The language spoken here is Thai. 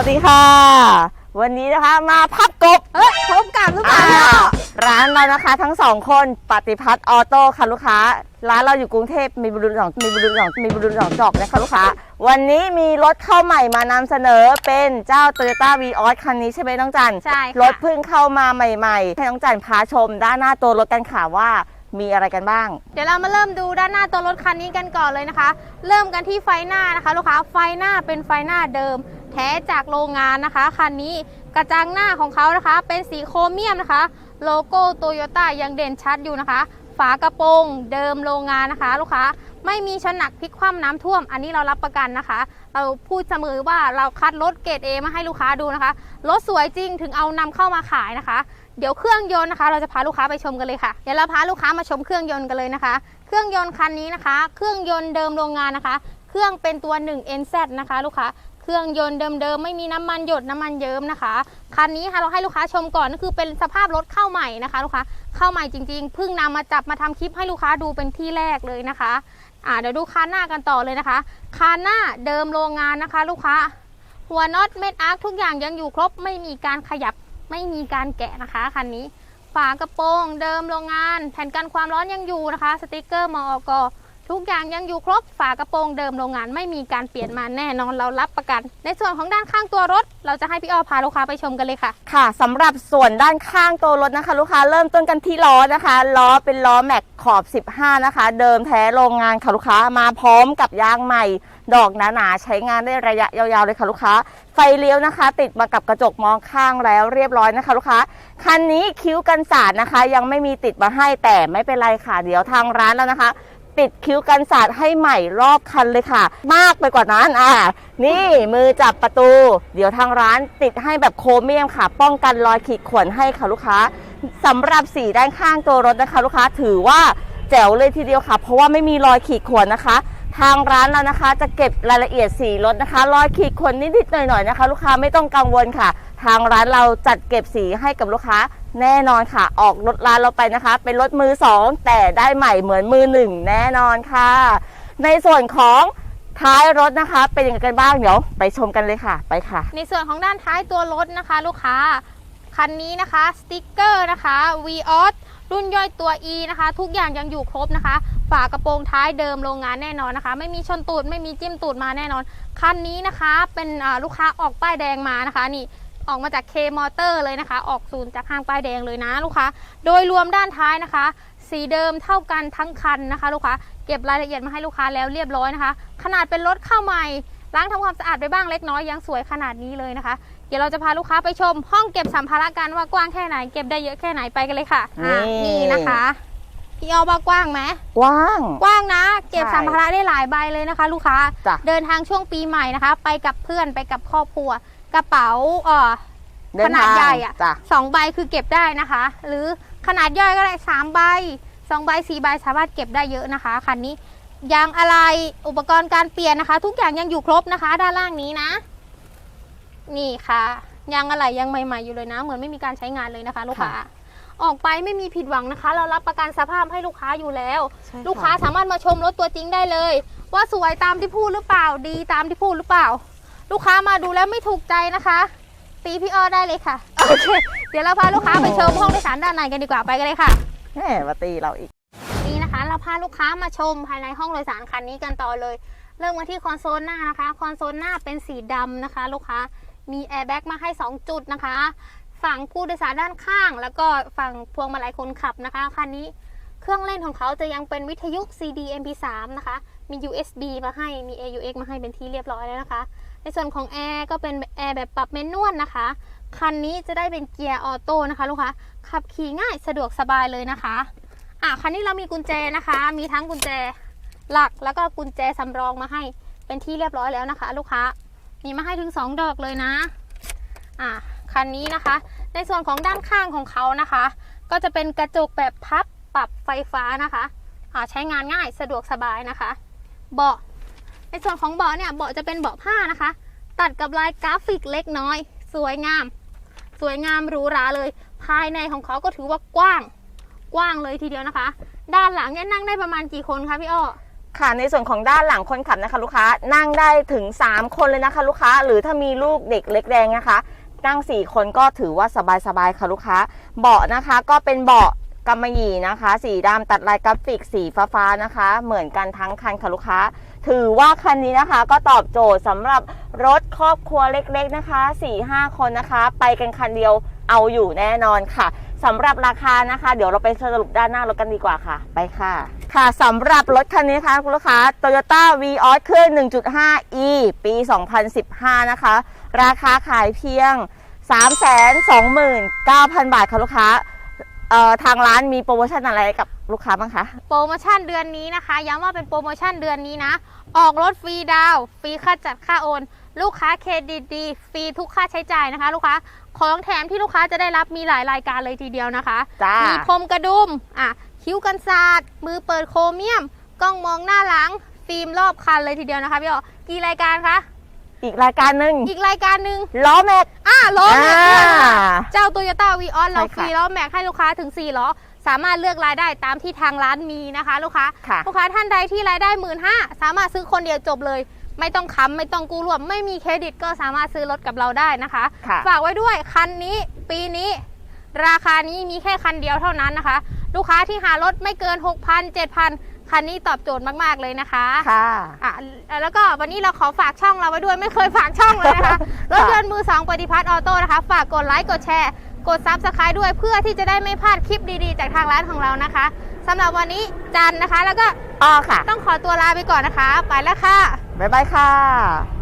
วัสดีค่ะ วันนี้นะคะมาพับกบเอ้ยพบกับหรือเปล่าอ่าร้านเรานะคะทั้งสองคนปฏิพัฒน์ออโต้ค่ะลูกค้า ร้านเราอยู่กรุงเทพมีบรุษสองมีบรุษสองมีบรุษสองจอกนะคะลูกค้า วันนี้มีรถเข้าใหม่มานำเสนอเป็นเจ้า Toyota v ีออสคันนี้ใช่ไหมน้องจันใช่ค่ะรถเพิ่งเข้ามาใหม่ๆให้น้องจันพาชมด้านหน้าตัวรถกันค่ะว่ามีอะไรกันบ้าง เดี๋ยวเรามาเริ่มดูด้านหน้าตัวรถคันนี้กันก่อนเลยนะคะ เริ่มกันที่ไฟหน้านะคะ ลูกค้าไฟหน้าเป็นไฟหน้าเดิม แท้จากโรงงานนะคะคันนี้กระจังหน้าของเขานะคะ เป็นสีโครเมียมนะคะ โลโก้โตโยต้ายังเด่นชัดอยู่นะคะ ฝากระโปรงเดิมโรงงานนะคะ ลูกค้าไม่มีชนหนักพลิกคว่ำน้ำท่วม อันนี้เรารับประกันนะคะ เราพูดเสมอว่าเราคัดรถเกรด A มาให้ลูกค้าดูนะคะรถสวยจริงถึงเอานำเข้ามาขายนะคะ เดี๋ยวเครื่องยนต์นะคะ เราจะพาลูกค้าไปชมกันเลยค่ะเดี๋ยวเราพาลูกค้ามาชมเครื่องยนต์กันเลยนะคะ เครื่องยนต์คันนี้นะคะ เครื่องยนต์เดิมโรงงานนะคะ เครื่องเป็นตัว 1 NZ นะคะ ลูกค้า เครื่องยนต์เดิมๆไม่มีน้ำมันหยดน้ำมันเยิ้มนะคะคันนี้ค่ะเราให้ลูกค้าชมก่อนก็คือเป็นสภาพรถเข้าใหม่นะคะลูกค้าเข้าใหม่จริงๆเพิ่งนำมาจับมาทำคลิปให้ลูกค้าดูเป็นที่แรกเลยนะคะอ่าเดี๋ยวดูคันหน้ากันต่อเลยนะคะคันหน้าเดิมโรงงานนะคะ ลูกค้า หัวน็อตเม็ดอาร์คทุกอย่างยังอยู่ครบไม่มีการขยับไม่มีการแกะนะคะคันนี้ฝากระโปรงเดิมโรงงาน แผ่นกันความร้อนยังอยู่นะคะ สติกเกอร์มอก ทุกอย่างยังอยู่ครบฝากระโปรงเดิมโรงงานไม่มีการเปลี่ยนมาแน่นอนเรารับประกัน ในส่วนของด้านข้างตัวรถ เราจะให้พี่อ้อพาลูกค้าไปชมกันเลยค่ะ ค่ะสำหรับส่วนด้านข้างตัวรถนะคะ ลูกค้าเริ่มต้นกันที่ล้อนะคะ ล้อเป็นล้อแม็กขอบ 15 นะคะ เดิมแท้โรงงานค่ะลูกค้ามาพร้อมกับยางใหม่ ดอกหนาๆใช้งานได้ระยะยาวๆเลยค่ะลูกค้า ไฟเลี้ยวนะคะ ติดมากับกระจกมองข้างแล้วเรียบร้อยนะคะ ลูกค้าคันนี้คิ้วกันสาดนะคะ ยังไม่มีติดมาให้แต่ไม่เป็นไรค่ะเดี๋ยวทางร้านแล้วนะคะ ติดคิ้วกันสาดให้ใหม่รอบคันเลยค่ะ มากไปกว่านั้นอ่านี่มือจับประตู เดี๋ยวทางร้านติดให้แบบโครเมียมค่ะ ป้องกันรอยขีดข่วนให้ค่ะลูกค้าสำหรับสีด้านข้างตัวรถนะคะ ลูกค้าถือว่าแจ๋วเลยทีเดียวค่ะ เพราะว่าไม่มีรอยขีดข่วนนะคะ ทางร้านเรานะคะ จะเก็บรายละเอียดสีรถนะคะ รอยขีดข่วนนิดๆหน่อยๆนะคะ ลูกค้าไม่ต้องกังวลค่ะ ทางร้านเราจัดเก็บสีให้กับลูกค้า แน่นอนค่ะ ออกรถร้านเราไปนะคะ เป็นรถมือสองแต่ได้ใหม่เหมือนมือหนึ่งแน่นอนค่ะ ในส่วนของท้ายรถนะคะ เป็นยังไงกันบ้างเดี๋ยวไปชมกันเลยค่ะ ไปค่ะ ในส่วนของด้านท้ายตัวรถนะคะ ลูกค้าคันนี้นะคะสติกเกอร์นะคะ v ีออสรุ่นย่อยตัว E นะคะ ทุกอย่างยังอยู่ครบนะคะ ฝากระโปรงท้ายเดิมโรงงานแน่นอนนะคะ ไม่มีชนตูดไม่มีจิ้มตูดมาแน่นอนคันนี้นะคะ เป็นลูกค้าออกป้ายแดงมานะคะนี่ ออกมาจาก K Motor เลยนะคะ ออกศูนย์จากห้างป้ายแดงเลยนะลูกค้า โดยรวมด้านท้ายนะคะ สีเดิมเท่ากันทั้งคันนะคะ ลูกค้า เก็บรายละเอียดมาให้ลูกค้าแล้วเรียบร้อยนะคะ ขนาดเป็นรถเข้าใหม่ ล้างทำความสะอาดไปบ้างเล็กน้อยยังสวยขนาดนี้เลยนะคะ เดี๋ยวเราจะพาลูกค้าไปชม ห้องเก็บสัมภาระกันว่ากว้างแค่ไหน เก็บได้เยอะแค่ไหนไปกันเลยค่ะอะนี่นี่นะคะพี่ออว่ากว้างไหมกว้าง กว้างนะ เก็บใช่สัมภาระได้หลายใบเลยนะคะ ลูกค้าจ้ะเดินทางช่วงปีใหม่นะคะ ไปกับเพื่อนไปกับครอบครัว กระเป๋าเอ่อเดิขนาดทงใหญ่อะจ้ะสองใบคือเก็บได้นะคะ หรือขนาดย่อยก็ได้สามใบสองใบสี่ใบสามารถเก็บได้เยอะนะคะคันนี้ยางอะไรอุปกรณ์การเปลี่ยนนะคะ ทุกอย่างยังอยู่ครบนะคะ ด้านล่างนี้นะ นี่ค่ะยางอะไรยังใหม่ๆอยู่เลยนะ เหมือนไม่มีการใช้งานเลยนะคะ ลูกค้าออกไปไม่มีผิดหวังนะคะ เรารับประกันสภาพให้ลูกค้าอยู่แล้ว ใช่ะลูกค้าสามารถมาชมรถตัวจริงได้เลย ว่าสวยตามที่พูดหรือเปล่าดีตามที่พูดหรือเปล่า ลูกค้ามาดูแล้วไม่ถูกใจนะคะ ตีพี่อ้อได้เลยค่ะโอเคเดี๋ยวเราพาลูกค้าไปชมห้องโดยสารด้านในกันดีกว่าไปกันเลยค่ะ แหมมาตีเราอีก นี่นะคะ เราพาลูกค้ามาชมภายในห้องโดยสารคันนี้กันต่อเลย เริ่มกันที่คอนโซลหน้านะคะ คอนโซลหน้าเป็นสีดำนะคะ ลูกค้ามีแอร์แบ็กมาให้ 2 จุดนะคะ ฝั่งผู้โดยสารด้านข้าง แล้วก็ฝั่งพวงมาลัยคนขับนะคะคันนี้เครื่องเล่นของเขาจะยังเป็นวิทยุ CD MP3 นะคะ มี USB มาให้ มี AUX มาให้เป็นที่เรียบร้อยแล้วนะคะ ในส่วนของแอร์ก็เป็นแอร์แบบปรับเมนนวลนะคะ คันนี้จะได้เป็นเกียร์ออโต้นะคะลูกค้า ขับขี่ง่ายสะดวกสบายเลยนะคะ อะคันนี้เรามีกุญแจนะคะ มีทั้งกุญแจหลักแล้วก็กุญแจสำรองมาให้เป็นที่เรียบร้อยแล้วนะคะ ลูกค้า มีมาให้ถึง 2 ดอกเลยนะ อะคันนี้นะคะ ในส่วนของด้านข้างของเขานะคะ ก็จะเป็นกระจกแบบพับปรับไฟฟ้านะคะ อ่าใช้งานง่ายสะดวกสบายนะคะ เบาะ ในส่วนของเบาะเนี่ยเบาะจะเป็นเบาะผ้านะคะ ตัดกับลายกราฟิกเล็กน้อย สวยงาม สวยงามหรูหราเลย ภายในของเขาก็ถือว่ากว้าง กว้างเลยทีเดียวนะคะ ด้านหลังเนี่ยนั่งได้ประมาณกี่คนคะพี่อ้อค่ะในส่วนของด้านหลังคนขับนะคะลูกค้านั่งได้ถึง 3 คนเลยนะคะลูกค้า หรือถ้ามีลูกเด็กเล็กแดงนะคะ นั่ง 4 คนก็ถือว่าสบายๆค่ะลูกค้า เบาะนะคะก็เป็นเบาะ กำมะหยี่นะคะ สีดำตัดลายกราฟิกสีฟ้าๆนะคะ เหมือนกันทั้งคันค่ะลูกค้า ถือว่าคันนี้นะคะก็ตอบโจทย์สำหรับรถครอบครัวเล็กๆนะคะ 4-5 คนนะคะ ไปกันคันเดียวเอาอยู่แน่นอนค่ะสำหรับราคานะคะ เดี๋ยวเราไปสรุปด้านหน้ารถกันดีกว่าค่ะ ไปค่ะ ค่ะสำหรับรถคันนี้นะคะคุณลูกค้า Toyota v ีออสเครื่อง 1.5e ปี 2015 นะคะ ราคาขายเพียง 329,000 บาทค่ะลูกค้า เอ่อทางร้านมีโปรโมชั่นอะไรกับลูกค้าบ้างคะ โปรโมชั่นเดือนนี้นะคะ ย้ำว่าเป็นโปรโมชั่นเดือนนี้นะ ออกรถฟรีดาวน์ฟรีค่าจัดค่าโอน ลูกค้าเครดิตดีฟรีทุกค่าใช้จ่ายนะคะ ลูกค้าของแถมที่ลูกค้าจะได้รับมีหลายรายการเลยทีเดียวนะคะจ้ามีพรมกระดุมอะคิ้วกันศาสตร์มือเปิดโครเมียม กล้องมองหน้าหลัง ฟิล์มรอบคันเลยทีเดียวนะคะพี่อ๋อกี่รายการคะ อีกรายการหนึ่งอีกรายการหนึ่งล้อแม็ก อะล้อแม็กซ์ด้วยค่ะอ่าเจ้า Toyota v ีออสเราใช่ฟค่ะรีล้อแม็กซ์ให้ลูกค้าถึง4ล้อสามารถเลือกรายได้ตามที่ทางร้านมีนะคะ ลูกค้าค่ะ ลูกค้าท่านใดที่รายได้หมื่นห้าสามารถซื้อคนเดียวจบเลย ไม่ต้องค้ำไม่ต้องกู้รวม ไม่มีเครดิตก็สามารถซื้อรถกับเราได้นะคะ ค่ะ ฝากไว้ด้วยคันนี้ปีนี้ ราคานี้มีแค่คันเดียวเท่านั้นนะคะ ลูกค้าที่หารถไม่เกิน 6,000 7,000 คันนี้ตอบโจทย์มากๆเลยนะคะค่ะอะแล้วก็วันนี้เราขอฝากช่องเราไว้ด้วยไม่เคยฝากช่องเลยนะคะรถยนต์มือสองปฏิพัฒน์ออโต้นะคะฝากกดไลค์กดแชร์กดซับสไครต์ด้วยเพื่อที่จะได้ไม่พลาดคลิปดีๆ จากทางร้านของเรานะคะสำหรับวันนี้จันนะคะ แล้วก็อ้อค่ะ ต้องขอตัวลาไปก่อนนะคะ ไปแล้วค่ะ บ๊ายบายค่ะ